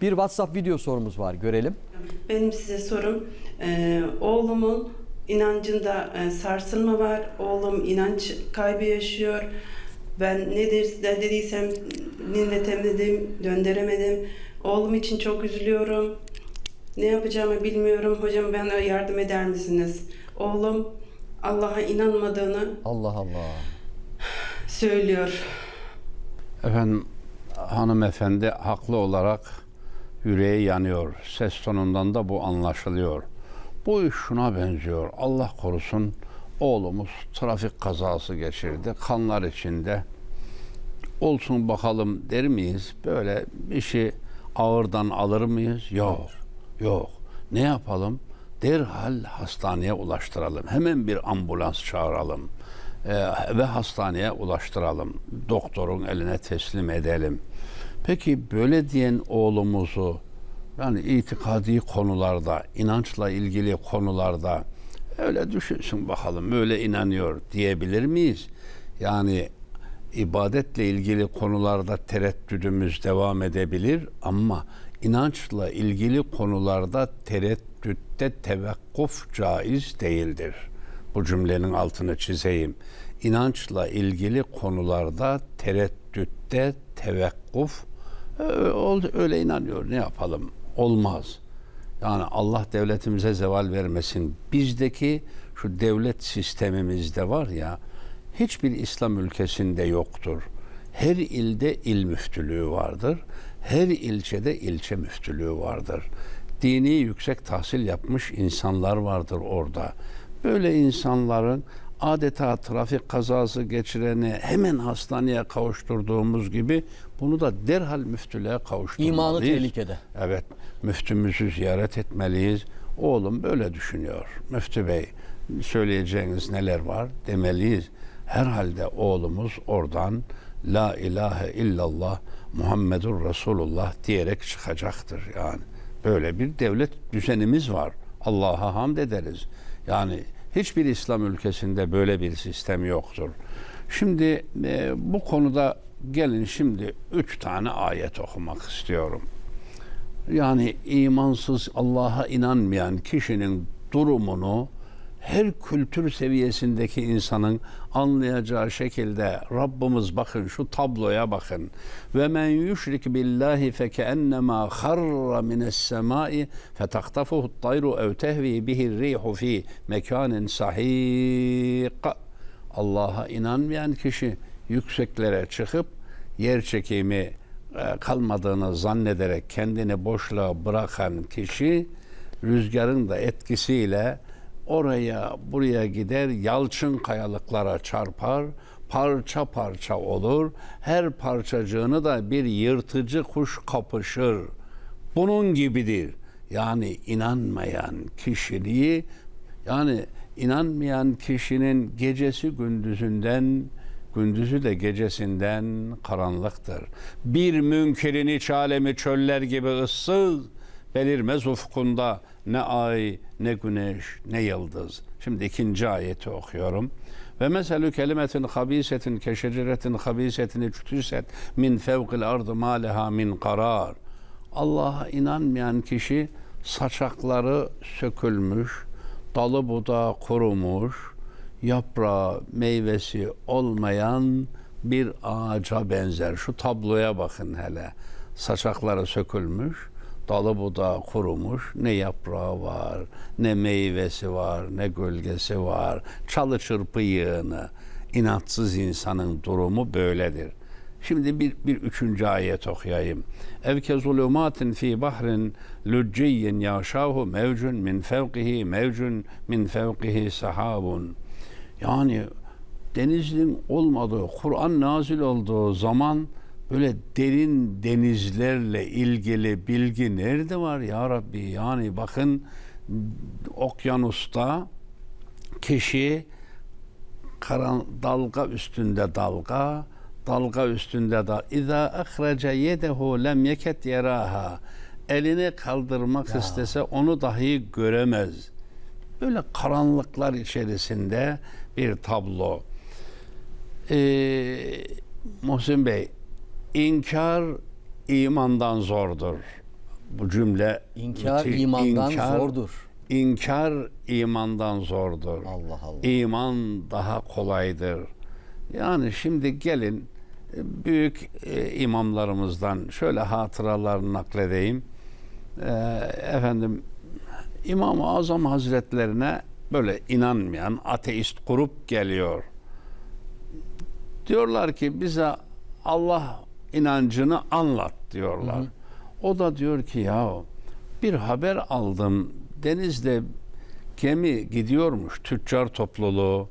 Bir WhatsApp video sorumuz var görelim. Benim size sorum, e, oğlumun inancında e, sarsılma var. Oğlum inanç kaybı yaşıyor. Ben nedir ne dediysem dinletemedim, döndüremedim. Oğlum için çok üzülüyorum. Ne yapacağımı bilmiyorum. Hocam bana yardım eder misiniz? Oğlum Allah'a inanmadığını Allah Allah. söylüyor. Efendim hanımefendi haklı olarak yüreği yanıyor. Ses tonundan da bu anlaşılıyor. Bu iş şuna benziyor. Allah korusun oğlumuz trafik kazası geçirdi. Kanlar içinde. Olsun bakalım der miyiz? Böyle işi ağırdan alır mıyız? Yok. Yok. Ne yapalım? Derhal hastaneye ulaştıralım. Hemen bir ambulans çağıralım. Ee, ve hastaneye ulaştıralım. Doktorun eline teslim edelim. Peki böyle diyen oğlumuzu yani itikadi konularda, inançla ilgili konularda öyle düşünsün bakalım öyle inanıyor diyebilir miyiz? Yani ibadetle ilgili konularda tereddüdümüz devam edebilir ama inançla ilgili konularda tereddütte tevekkuf caiz değildir. Bu cümlenin altını çizeyim. İnançla ilgili konularda tereddütte tevekkuf e, ol- öyle inanıyor ne yapalım olmaz. Yani Allah devletimize zeval vermesin. Bizdeki şu devlet sistemimizde var ya hiçbir İslam ülkesinde yoktur. Her ilde il müftülüğü vardır. Her ilçede ilçe müftülüğü vardır. Dini yüksek tahsil yapmış insanlar vardır orada. Böyle insanların adeta trafik kazası geçireni hemen hastaneye kavuşturduğumuz gibi bunu da derhal müftülüğe kavuşturmalıyız. İmanı tehlikede. Evet, müftümüzü ziyaret etmeliyiz. Oğlum böyle düşünüyor. Müftü Bey, söyleyeceğiniz neler var demeliyiz. Herhalde oğlumuz oradan La ilahe illallah Muhammedur Resulullah diyerek çıkacaktır yani. Böyle bir devlet düzenimiz var. Allah'a hamd ederiz. Yani hiçbir İslam ülkesinde böyle bir sistem yoktur. Şimdi e, bu konuda gelin şimdi üç tane ayet okumak istiyorum. Yani imansız Allah'a inanmayan kişinin durumunu her kültür seviyesindeki insanın anlayacağı şekilde Rabbimiz bakın şu tabloya bakın. Ve men yüşrik billahi fekennema harra mines semai fetaktafuhu tayru ev tehvi bihi rihu fi mekanin sahik. Allah'a inanmayan kişi yükseklere çıkıp yer çekimi e, kalmadığını zannederek kendini boşluğa bırakan kişi rüzgarın da etkisiyle oraya buraya gider yalçın kayalıklara çarpar parça parça olur. Her parçacığını da bir yırtıcı kuş kapışır. Bunun gibidir. Yani inanmayan kişiliği yani inanmayan kişinin gecesi gündüzünden gündüzü de gecesinden karanlıktır. Bir münkerin iç alemi çöller gibi ıssız, belirmez ufkunda ne ay, ne güneş, ne yıldız. Şimdi ikinci ayeti okuyorum. Ve meselü kelimetin habisetin keşeceretin habisetin içtüset min fevkil ardı ma leha min karar. Allah'a inanmayan kişi saçakları sökülmüş, dalı budağı kurumuş, yaprağı, meyvesi olmayan bir ağaca benzer. Şu tabloya bakın hele. Saçakları sökülmüş, dalı budağı kurumuş, ne yaprağı var, ne meyvesi var, ne gölgesi var. Çalı çırpı yığını. İnatsız insanın durumu böyledir. Şimdi bir, bir üçüncü ayet okuyayım. Evke zulumatin fi bahrin lücciyyin yaşahu mevcun min fevkihi mevcun min fevkihi sahabun. Yani denizin olmadığı, Kur'an nazil olduğu zaman böyle derin denizlerle ilgili bilgi nerede var ya Rabbi? Yani bakın okyanusta kişi karan, dalga üstünde dalga, dalga üstünde da İza ahrece yedehu lem yeket yeraha. Elini kaldırmak istese onu dahi göremez. Böyle karanlıklar içerisinde bir tablo. Ee, Muhsin Bey, inkar imandan zordur. bu cümle İnkar müthiş. imandan İnkar- zordur. İnkar imandan zordur. Allah Allah. İman daha kolaydır. Yani şimdi gelin e, büyük e, imamlarımızdan şöyle hatıralar nakledeyim. E, efendim İmam-ı Azam Hazretlerine böyle inanmayan ateist grup geliyor. Diyorlar ki bize Allah inancını anlat diyorlar. O da diyor ki ya bir haber aldım denizde gemi gidiyormuş tüccar topluluğu.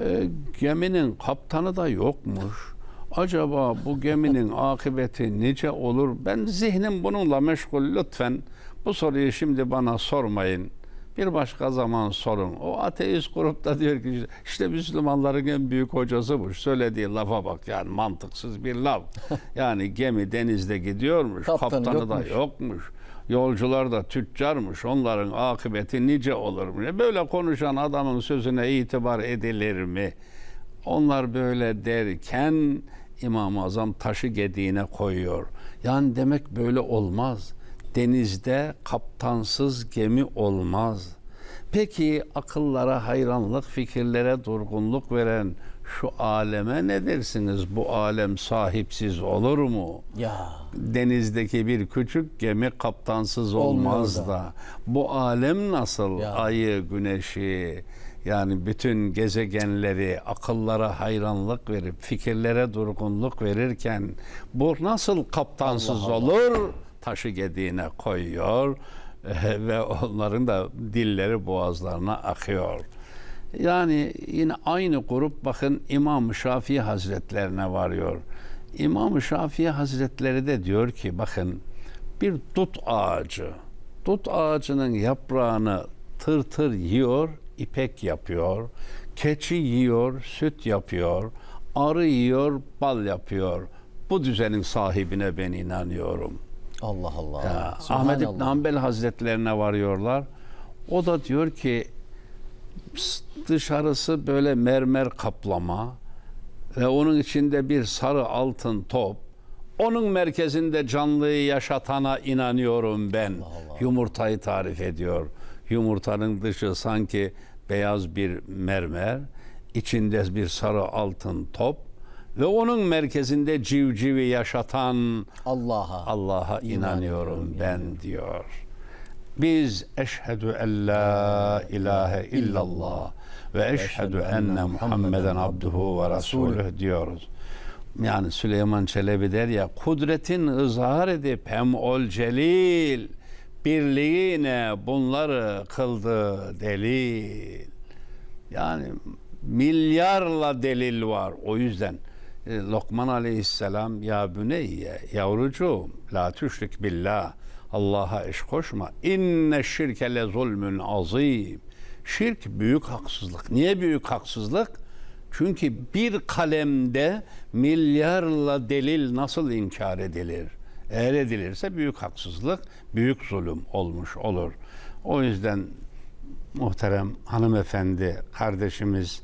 E, geminin kaptanı da yokmuş. Acaba bu geminin akıbeti nice olur? Ben zihnim bununla meşgul lütfen. Bu soruyu şimdi bana sormayın. Bir başka zaman sorun. O ateist grupta diyor ki işte Müslümanların en büyük hocası bu. Söylediği lafa bak yani mantıksız bir laf. Yani gemi denizde gidiyormuş. Kaptanı kaptanı da yokmuş. yokmuş. Yolcular da tüccarmış. Onların akıbeti nice olur mu? Böyle konuşan adamın sözüne itibar edilir mi? Onlar böyle derken İmam-ı Azam taşı gediğine koyuyor. Yani demek böyle olmaz. Denizde kaptansız gemi olmaz. Peki akıllara hayranlık, fikirlere durgunluk veren şu aleme ne dersiniz? Bu alem sahipsiz olur mu? Ya denizdeki bir küçük gemi kaptansız Olmuyor olmaz da. da. Bu alem nasıl Ya. ayı, güneşi yani bütün gezegenleri akıllara hayranlık verip fikirlere durgunluk verirken bu nasıl kaptansız Allah Allah. olur? Taşı gediğine koyuyor ve onların da dilleri boğazlarına akıyor. Yani yine aynı grup bakın İmam Şafii Hazretlerine varıyor. İmam Şafii Hazretleri de diyor ki bakın bir dut ağacı, dut ağacının yaprağını tır tır yiyor, ipek yapıyor. Keçi yiyor, süt yapıyor. Arı yiyor, bal yapıyor. Bu düzenin sahibine ben inanıyorum. Allah Allah. Ya. Ahmet İbn Hanbel Hazretlerine varıyorlar. O da diyor ki dışarısı böyle mermer kaplama ve onun içinde bir sarı altın top. Onun merkezinde canlıyı yaşatana inanıyorum ben. Allah. Yumurtayı tarif ediyor. Yumurtanın dışı sanki beyaz bir mermer, içinde bir sarı altın top ve onun merkezinde civcivi yaşatan Allah'a. Allah'a İnanıyorum, inanıyorum ben diyor. Biz eşhedü en la ilahe illallah ve eşhedü enne Muhammeden abduhu ve resuluh diyoruz. Yani Süleyman Çelebi der ya kudretin ızhar edip hem ol celil birliğine bunları kıldı delil. Yani milyarla delil var. O yüzden Lokman aleyhisselam ya büneyye yavrucuğum la tüşrik billah Allah'a eş koşma. İnne şirke le zulmün azim. Şirk büyük haksızlık. Niye büyük haksızlık? Çünkü bir kalemde milyarla delil nasıl inkar edilir? Eğer edilirse büyük haksızlık, büyük zulüm olmuş olur. O yüzden muhterem hanımefendi kardeşimiz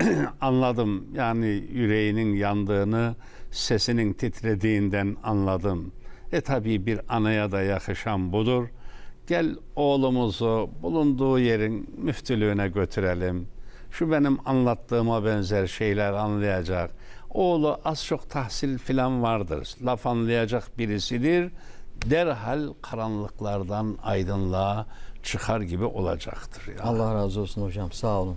anladım yani yüreğinin yandığını sesinin titrediğinden anladım. E tabi bir anaya da yakışan budur. Gel oğlumuzu bulunduğu yerin müftülüğüne götürelim. Şu benim anlattığıma benzer şeyler anlayacak. Oğlu az çok tahsil filan vardır. Laf anlayacak birisidir. Derhal karanlıklardan aydınlığa çıkar gibi olacaktır. Ya. Allah razı olsun hocam. Sağ olun.